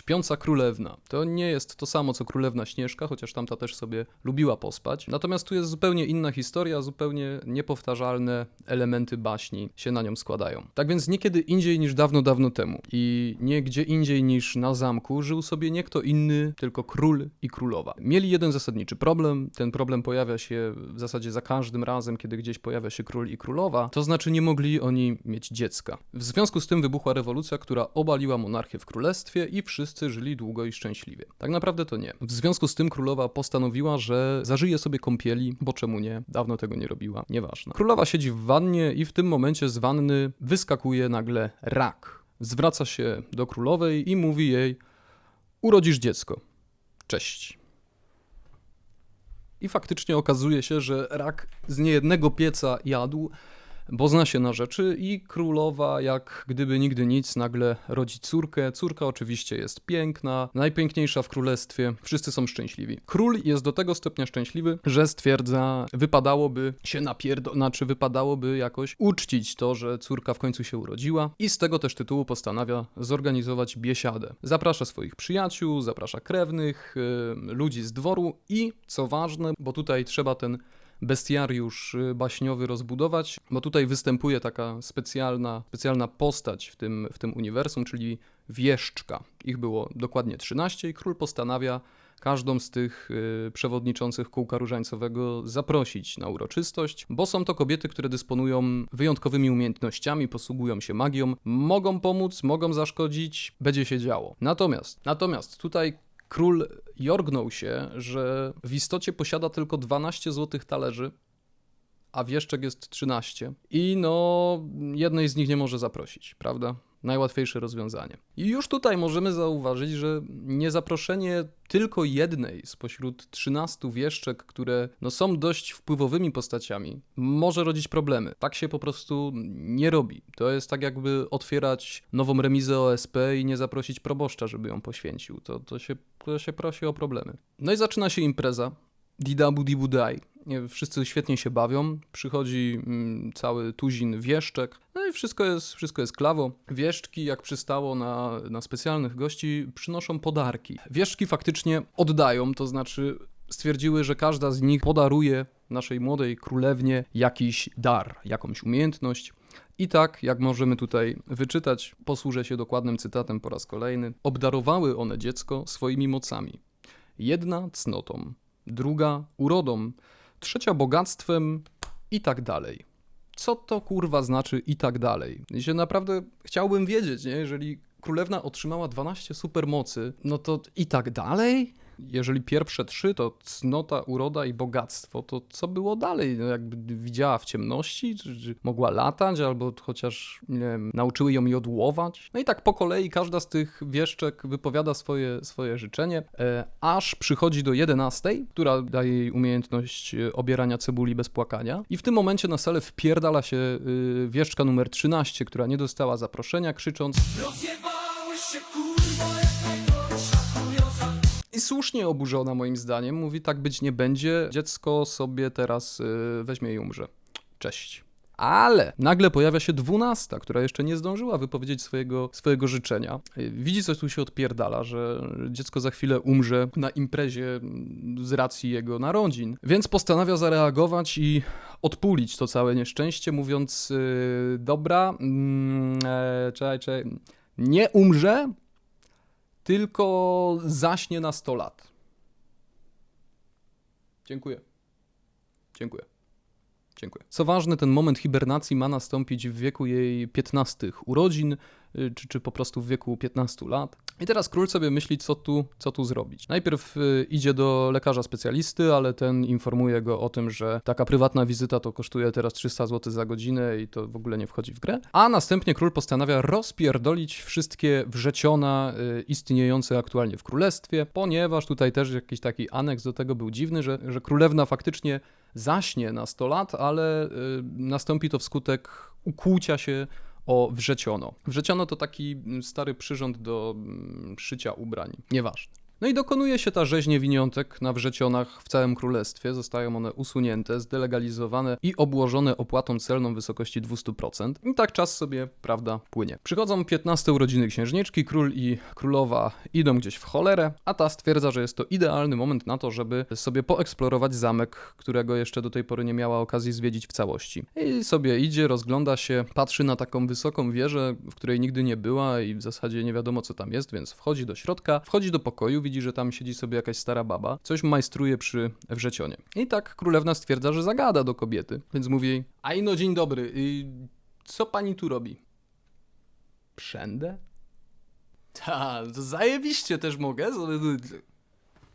Śpiąca królewna. To nie jest to samo co królewna Śnieżka, chociaż tamta też sobie lubiła pospać. Natomiast tu jest zupełnie inna historia, zupełnie niepowtarzalne elementy baśni się na nią składają. Tak więc niekiedy indziej niż dawno, dawno temu i nie gdzie indziej niż na zamku żył sobie nie kto inny, tylko król i królowa. Mieli jeden zasadniczy problem. Ten problem pojawia się w zasadzie za każdym razem, kiedy gdzieś pojawia się król i królowa. To znaczy nie mogli oni mieć dziecka. W związku z tym wybuchła rewolucja, która obaliła monarchię w królestwie i wszyscy żyli długo i szczęśliwie. Tak naprawdę to nie. W związku z tym królowa postanowiła, że zażyje sobie kąpieli, bo czemu nie? Dawno tego nie robiła. Nieważne. Królowa siedzi w wannie i w tym momencie z wanny wyskakuje nagle rak. Zwraca się do królowej i mówi jej: Urodzisz dziecko. Cześć. I faktycznie okazuje się, że rak z niejednego pieca jadł, bo zna się na rzeczy i królowa, jak gdyby nigdy nic, nagle rodzi córkę. Córka oczywiście jest piękna, najpiękniejsza w królestwie, wszyscy są szczęśliwi. Król jest do tego stopnia szczęśliwy, że stwierdza, wypadałoby się napierdo... znaczy wypadałoby jakoś uczcić to, że córka w końcu się urodziła i z tego też tytułu postanawia zorganizować biesiadę. Zaprasza swoich przyjaciół, zaprasza krewnych, yy, ludzi z dworu i, co ważne, bo tutaj trzeba ten bestiariusz y, baśniowy rozbudować, bo tutaj występuje taka specjalna, specjalna postać w tym, w tym uniwersum, czyli wieszczka. Ich było dokładnie 13 i król postanawia każdą z tych y, przewodniczących kółka różańcowego zaprosić na uroczystość, bo są to kobiety, które dysponują wyjątkowymi umiejętnościami, posługują się magią, mogą pomóc, mogą zaszkodzić, będzie się działo. Natomiast, natomiast tutaj król jorgnął się, że w istocie posiada tylko 12 złotych talerzy, a wieszczek jest 13. I no, jednej z nich nie może zaprosić, prawda? Najłatwiejsze rozwiązanie. I już tutaj możemy zauważyć, że niezaproszenie tylko jednej spośród 13 wieszczek, które no, są dość wpływowymi postaciami, może rodzić problemy. Tak się po prostu nie robi. To jest tak jakby otwierać nową remizę OSP i nie zaprosić proboszcza, żeby ją poświęcił. To, to, się, to się prosi o problemy. No i zaczyna się impreza. Didabu dibudaj. Wszyscy świetnie się bawią. Przychodzi mm, cały tuzin wieszczek. No i wszystko jest, wszystko jest klawo. Wieszczki, jak przystało na, na specjalnych gości, przynoszą podarki. Wieszczki faktycznie oddają, to znaczy stwierdziły, że każda z nich podaruje naszej młodej królewnie jakiś dar, jakąś umiejętność. I tak, jak możemy tutaj wyczytać, posłużę się dokładnym cytatem po raz kolejny, obdarowały one dziecko swoimi mocami. Jedna cnotą, druga urodą, trzecia bogactwem i tak dalej. Co to kurwa znaczy i tak dalej? I się naprawdę chciałbym wiedzieć, nie? Jeżeli królewna otrzymała 12 supermocy, no to i tak dalej? Jeżeli pierwsze trzy to cnota, uroda i bogactwo, to co było dalej? No jakby widziała w ciemności, czy, czy mogła latać, albo chociaż wiem, nauczyły ją jodłować. No i tak po kolei każda z tych wieszczek wypowiada swoje, swoje życzenie, e, aż przychodzi do 11, która daje jej umiejętność e, obierania cebuli bez płakania. I w tym momencie na salę wpierdala się y, wieszczka numer 13, która nie dostała zaproszenia, krzycząc Rozjebałeś słusznie oburzona moim zdaniem, mówi tak być nie będzie, dziecko sobie teraz y, weźmie i umrze. Cześć. Ale nagle pojawia się dwunasta, która jeszcze nie zdążyła wypowiedzieć swojego, swojego życzenia. Y, Widzi, coś tu się odpierdala, że dziecko za chwilę umrze na imprezie mm, z racji jego narodzin. Więc postanawia zareagować i odpulić to całe nieszczęście, mówiąc: y, Dobra, e, czekaj, czekaj, nie umrze, tylko zaśnie na 100 lat. Dziękuję. Dziękuję. Dziękuję. Co ważne, ten moment hibernacji ma nastąpić w wieku jej 15 urodzin, y, czy, czy po prostu w wieku 15 lat. I teraz król sobie myśli, co tu, co tu zrobić. Najpierw y, idzie do lekarza specjalisty, ale ten informuje go o tym, że taka prywatna wizyta to kosztuje teraz 300 zł za godzinę i to w ogóle nie wchodzi w grę. A następnie król postanawia rozpierdolić wszystkie wrzeciona y, istniejące aktualnie w królestwie, ponieważ tutaj też jakiś taki aneks do tego był dziwny, że, że królewna faktycznie zaśnie na 100 lat, ale y, nastąpi to wskutek ukłucia się o wrzeciono. Wrzeciono to taki mm, stary przyrząd do mm, szycia ubrań. Nieważne. No i dokonuje się ta rzeź niewiniątek na wrzecionach w całym królestwie. Zostają one usunięte, zdelegalizowane i obłożone opłatą celną w wysokości 200%. I tak czas sobie, prawda, płynie. Przychodzą 15 urodziny księżniczki, król i królowa idą gdzieś w cholerę, a ta stwierdza, że jest to idealny moment na to, żeby sobie poeksplorować zamek, którego jeszcze do tej pory nie miała okazji zwiedzić w całości. I sobie idzie, rozgląda się, patrzy na taką wysoką wieżę, w której nigdy nie była i w zasadzie nie wiadomo co tam jest, więc wchodzi do środka, wchodzi do pokoju, widzi, że tam siedzi sobie jakaś stara baba, coś majstruje przy wrzecionie. I tak królewna stwierdza, że zagada do kobiety, więc mówi jej, a no dzień dobry, y, co pani tu robi? Przędę? Ta, zajebiście też mogę.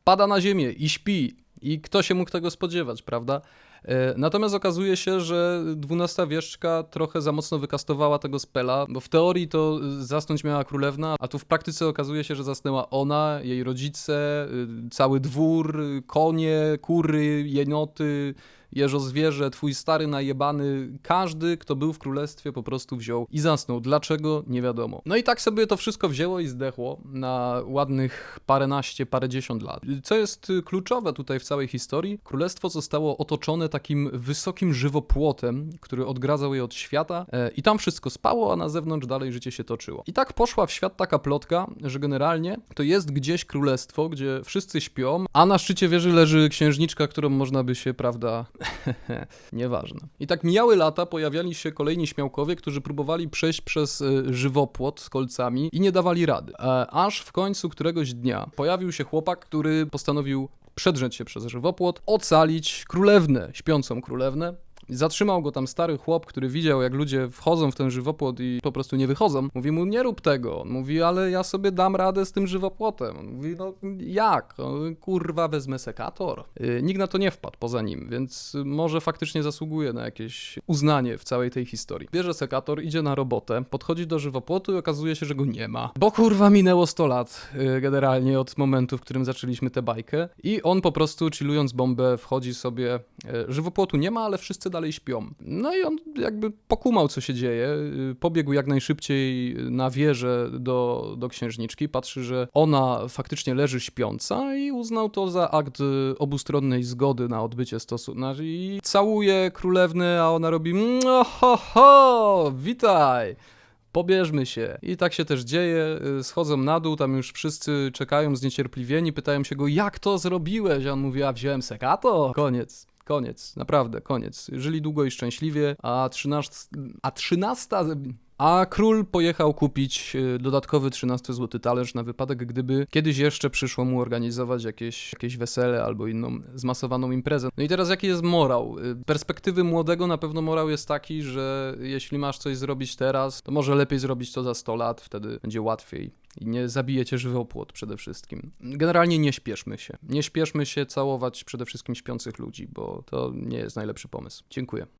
Pada na ziemię i śpi. I kto się mógł tego spodziewać, prawda? E, Natomiast okazuje się, że dwunasta wieszczka trochę za mocno wykastowała tego spela, bo w teorii to y, zasnąć miała królewna, a tu w praktyce okazuje się, że zasnęła ona, jej rodzice, y, cały dwór, y, konie, kury, jenoty, jeżo zwierzę, twój stary najebany, każdy, kto był w królestwie po prostu wziął i zasnął. Dlaczego? Nie wiadomo. No i tak sobie to wszystko wzięło i zdechło na ładnych paręnaście, parędziesiąt lat. Co jest kluczowe tutaj w całej historii, królestwo zostało otoczone takim wysokim żywopłotem, który odgradzał je od świata e, i tam wszystko spało, a na zewnątrz dalej życie się toczyło. I tak poszła w świat taka plotka, że generalnie to jest gdzieś królestwo, gdzie wszyscy śpią, a na szczycie wieży leży księżniczka, którą można by się, prawda, Nieważne. I tak mijały lata, pojawiali się kolejni śmiałkowie, którzy próbowali przejść przez y, żywopłot z kolcami i nie dawali rady. E, aż w końcu któregoś dnia pojawił się chłopak, który postanowił przedrzeć się przez żywopłot, ocalić królewnę, śpiącą królewnę. Zatrzymał go tam stary chłop, który widział, jak ludzie wchodzą w ten żywopłot i po prostu nie wychodzą. Mówi mu, nie rób tego. On mówi, ale ja sobie dam radę z tym żywopłotem. On mówi, no jak? Kurwa, wezmę sekator. Yy, nikt na to nie wpadł poza nim, więc może faktycznie zasługuje na jakieś uznanie w całej tej historii. Bierze sekator, idzie na robotę, podchodzi do żywopłotu i okazuje się, że go nie ma. Bo kurwa minęło 100 lat yy, generalnie od momentu, w którym zaczęliśmy tę bajkę i on po prostu chillując bombę wchodzi sobie, yy, żywopłotu nie ma, ale wszyscy dalej śpią. No i on jakby pokumał, co się dzieje, pobiegł jak najszybciej na wieżę do, do księżniczki, patrzy, że ona faktycznie leży śpiąca i uznał to za akt obustronnej zgody na odbycie stosunku. No I całuje królewnę, a ona robi "Mm, ho, ho, witaj! Pobierzmy się. I tak się też dzieje. Schodzą na dół, tam już wszyscy czekają zniecierpliwieni, pytają się go, jak to zrobiłeś? A on mówi, a wziąłem sekato. Koniec. Koniec, naprawdę, koniec. Żyli długo i szczęśliwie, a 13, a 13, a król pojechał kupić y, dodatkowy 13 złoty talerz na wypadek, gdyby kiedyś jeszcze przyszło mu organizować jakieś, jakieś wesele albo inną zmasowaną imprezę. No i teraz jaki jest morał? Y, Perspektywy młodego na pewno morał jest taki, że jeśli masz coś zrobić teraz, to może lepiej zrobić to za 100 lat, wtedy będzie łatwiej. I nie zabijecie żywopłot przede wszystkim. Generalnie nie śpieszmy się. Nie śpieszmy się całować przede wszystkim śpiących ludzi, bo to nie jest najlepszy pomysł. Dziękuję.